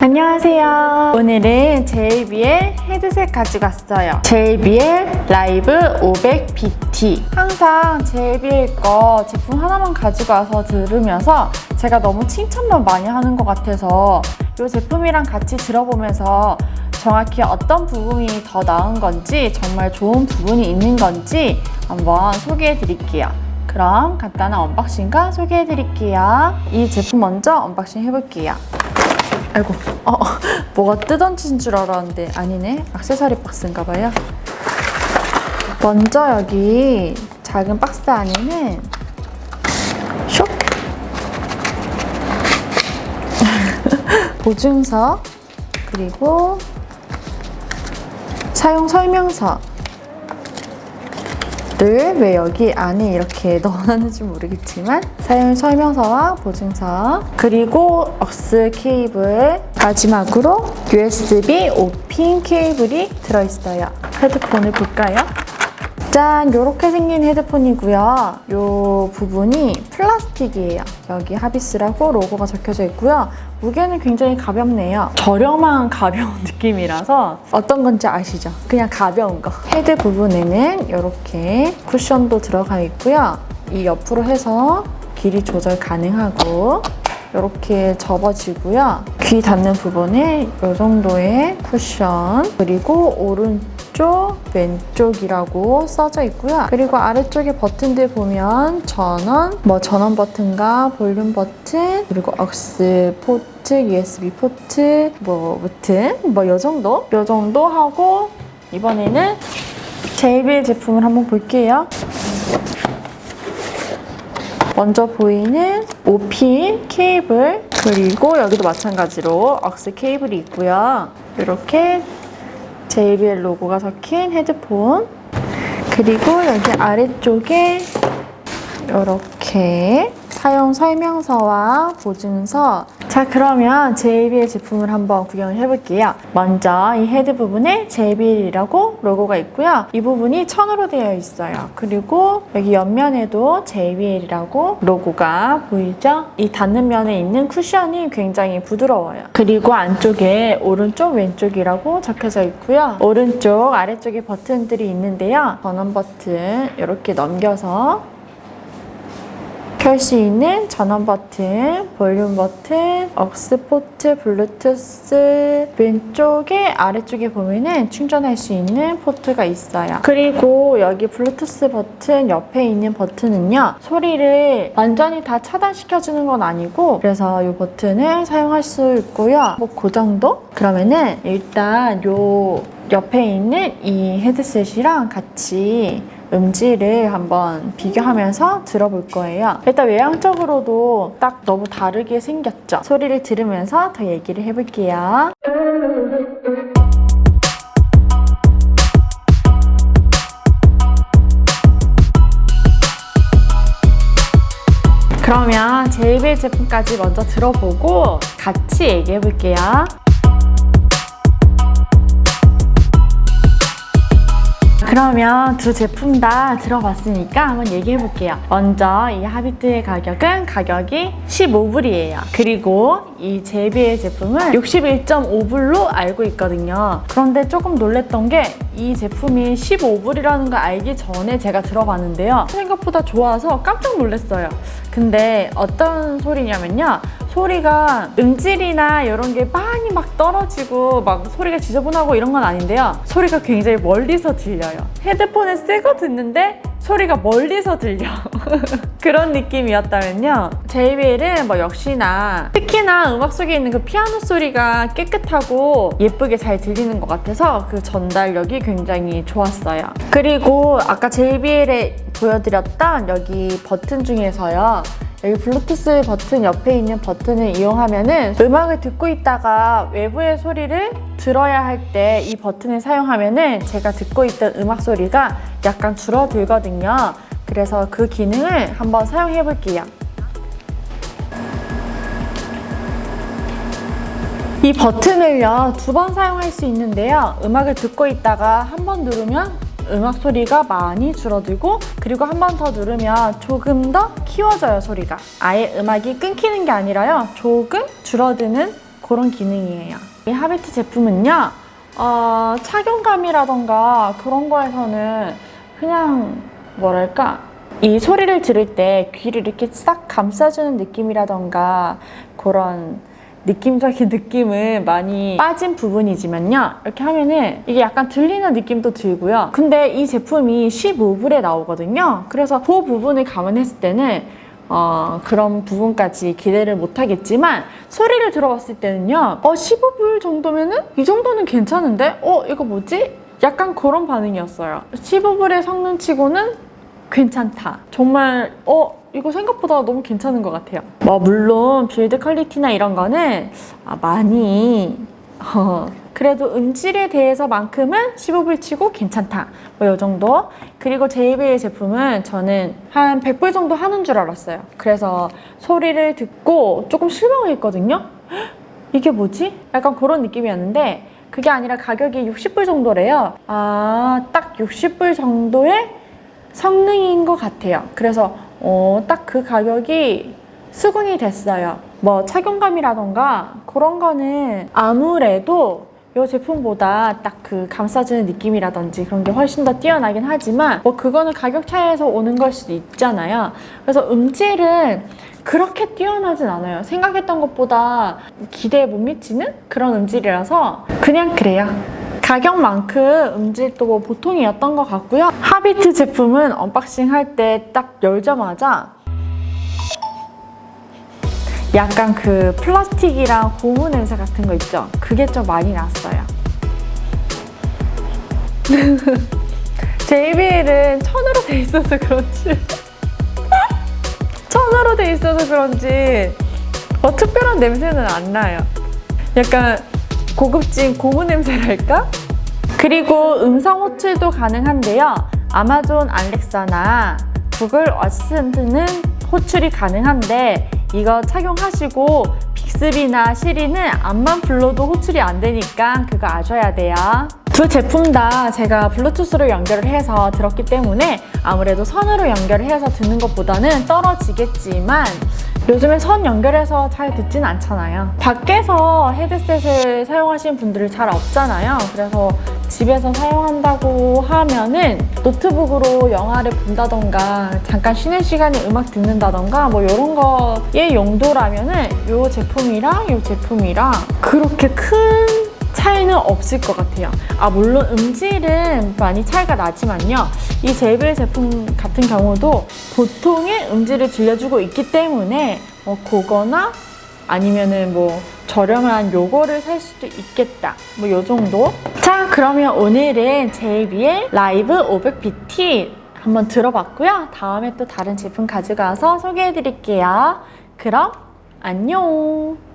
안녕하세요. 오늘은 JBL 헤드셋 가지고 왔어요. JBL 라이브 500BT. 항상 JBL 거 제품 하나만 와서 들으면서 제가 너무 칭찬만 많이 하는 것 같아서 이 제품이랑 같이 들어보면서 정확히 어떤 부분이 더 나은 건지 정말 좋은 부분이 있는 건지 한번 소개해 드릴게요. 그럼 간단한 언박싱과 소개해 드릴게요. 이 제품 먼저 언박싱 해볼게요. 아이고, 어, 어, 뭐가 뜯어진 줄 알았는데 아니네. 액세서리 박스인가 봐요. 먼저 여기 작은 박스 안에는 쇽 보증서 그리고 사용 설명서 를왜 여기 안에 이렇게 넣어놨는지 모르겠지만 사용 설명서와 보증서 그리고 억스 케이블 마지막으로 USB 5핀 케이블이 들어있어요 헤드폰을 볼까요? 짠! 이렇게 생긴 헤드폰이고요. 이 부분이 플라스틱이에요. 여기 하비스라고 로고가 적혀져 있고요. 무게는 굉장히 가볍네요. 저렴한 가벼운 느낌이라서 어떤 건지 아시죠? 그냥 가벼운 거. 헤드 부분에는 이렇게 쿠션도 들어가 있고요. 이 옆으로 해서 길이 조절 가능하고 이렇게 접어지고요. 귀 닿는 부분에 이 정도의 쿠션 그리고 오른 쪽 왼쪽이라고 써져 있고요. 그리고 아래쪽에 버튼들 보면 전원, 뭐 전원 버튼과 볼륨 버튼 그리고 억스 포트, USB 포트 뭐 무튼 뭐이 정도? 이 정도 하고 이번에는 JBL 제품을 한번 볼게요. 먼저 보이는 5핀 케이블 그리고 여기도 마찬가지로 억스 케이블이 있고요. 이렇게 JBL 로고가 적힌 헤드폰. 그리고 여기 아래쪽에 이렇게 사용 설명서와 보증서 자 그러면 JBL 제품을 한번 구경을 해볼게요. 먼저 이 헤드 부분에 JBL이라고 로고가 있고요. 이 부분이 천으로 되어 있어요. 그리고 여기 옆면에도 JBL이라고 로고가 보이죠? 이 닿는 면에 있는 쿠션이 굉장히 부드러워요. 그리고 안쪽에 오른쪽 왼쪽이라고 적혀져 있고요. 오른쪽 아래쪽에 버튼들이 있는데요. 전원 버튼 이렇게 넘겨서 켤 수 있는 전원 버튼, 볼륨 버튼, 억스 포트, 블루투스 왼쪽에 아래쪽에 보면은 충전할 수 있는 포트가 있어요. 그리고 여기 블루투스 버튼 옆에 있는 버튼은요 소리를 완전히 다 차단시켜주는 건 아니고 그래서 이 버튼을 사용할 수 있고요. 뭐 그 정도? 그러면은 일단 요 옆에 있는 이 헤드셋이랑 같이 음질을 한번 비교하면서 들어볼 거예요. 일단 외향적으로도 딱 너무 다르게 생겼죠? 소리를 들으면서 더 얘기를 해볼게요. 그러면 JBL 제품까지 먼저 들어보고 같이 얘기해 볼게요. 그러면 두 제품 다 들어봤으니까 한번 얘기해 볼게요. 먼저 이 하비트의 가격은 가격이 15불이에요. 그리고 이 JBL 제품은 61.5불로 알고 있거든요. 그런데 조금 놀랬던 게 이 제품이 15불이라는 걸 알기 전에 제가 들어봤는데요. 생각보다 좋아서 깜짝 놀랐어요. 근데 어떤 소리냐면요. 소리가 음질이나 이런 게 많이 막 떨어지고 막 소리가 지저분하고 이런 건 아닌데요. 소리가 굉장히 멀리서 들려요. 헤드폰에 새거 듣는데 소리가 멀리서 들려. 그런 느낌이었다면요. JBL은 뭐 역시나 특히나 음악 속에 있는 그 피아노 소리가 깨끗하고 예쁘게 잘 들리는 것 같아서 그 전달력이 굉장히 좋았어요. 그리고 아까 JBL에 보여드렸던 여기 버튼 중에서요. 여기 블루투스 버튼 옆에 있는 버튼을 이용하면은 음악을 듣고 있다가 외부의 소리를 들어야 할 때 이 버튼을 사용하면은 제가 듣고 있던 음악 소리가 약간 줄어들거든요. 그래서 그 기능을 한번 사용해 볼게요. 이 버튼을요 두 번 사용할 수 있는데요 음악을 듣고 있다가 한 번 누르면 음악 소리가 많이 줄어들고 그리고 한 번 더 누르면 조금 더 키워져요 소리가 아예 음악이 끊기는 게 아니라요 조금 줄어드는 그런 기능이에요. 이 하비트 제품은요, 어, 착용감이라던가 그런 거에서는 그냥 뭐랄까 이 소리를 들을 때 귀를 이렇게 싹 감싸주는 느낌이라던가 그런 느낌적인 느낌은 많이 빠진 부분이지만요. 이렇게 하면은 이게 약간 들리는 느낌도 들고요. 근데 이 제품이 15불에 나오거든요. 그래서 그 부분을 감안했을 때는 어, 그런 부분까지 기대를 못 하겠지만 소리를 들어봤을 때는요. 어, 15불 정도면은 이 정도는 괜찮은데? 어, 이거 뭐지? 약간 그런 반응이었어요. 15불의 성능치고는 괜찮다. 정말 어 이거 생각보다 너무 괜찮은 것 같아요. 뭐 물론 빌드 퀄리티나 이런 거는 아, 많이 어, 그래도 음질에 대해서만큼은 15불 치고 괜찮다. 뭐 이 정도. 그리고 JBL 제품은 저는 한 100불 정도 하는 줄 알았어요. 그래서 소리를 듣고 조금 실망했거든요. 헉, 이게 뭐지? 약간 그런 느낌이었는데 그게 아니라 가격이 60불 정도래요. 아, 딱 60불 정도의 성능인 것 같아요. 그래서 어, 딱 그 가격이 수긍이 됐어요. 뭐 착용감이라던가 그런 거는 아무래도 이 제품보다 딱 그 감싸주는 느낌이라든지 그런 게 훨씬 더 뛰어나긴 하지만 뭐 그거는 가격 차이에서 오는 걸 수도 있잖아요. 그래서 음질은 그렇게 뛰어나진 않아요. 생각했던 것보다 기대에 못 미치는 그런 음질이라서 그냥 그래요. 가격만큼 음질도 뭐 보통이었던 것 같고요. 하비트 제품은 언박싱 할 때 딱 열자마자 약간 그 플라스틱이랑 고무 냄새 같은 거 있죠? 그게 좀 많이 났어요. JBL은 천으로 돼 있어서 그런지 천으로 돼 있어서 그런지 어, 특별한 냄새는 안 나요. 약간 고급진 고무 냄새랄까? 그리고 음성 호출도 가능한데요. 아마존 알렉사나 구글 어시스턴트는 호출이 가능한데 이거 착용하시고 빅스비나 시리는 앞만 불러도 호출이 안 되니까 그거 아셔야 돼요. 두 제품 다 제가 블루투스로 연결을 해서 들었기 때문에 아무래도 선으로 연결을 해서 듣는 것보다는 떨어지겠지만 요즘에 선 연결해서 잘 듣진 않잖아요. 밖에서 헤드셋을 사용하시는 분들이 잘 없잖아요. 그래서 집에서 사용한다고 하면은 노트북으로 영화를 본다던가 잠깐 쉬는 시간에 음악 듣는다던가 뭐 이런 거의 용도라면은 이 제품이랑 이 제품이랑 그렇게 큰 차이는 없을 것 같아요. 아, 물론 음질은 많이 차이가 나지만요. 이 제빌 제품 같은 경우도 보통의 음질을 들려주고 있기 때문에 뭐 그거나 아니면은 뭐 저렴한 요거를 살 수도 있겠다. 뭐 요 정도. 자, 그러면 오늘은 JBL 라이브 500BT 한번 들어봤고요. 다음에 또 다른 제품 가져가서 소개해 드릴게요. 그럼 안녕!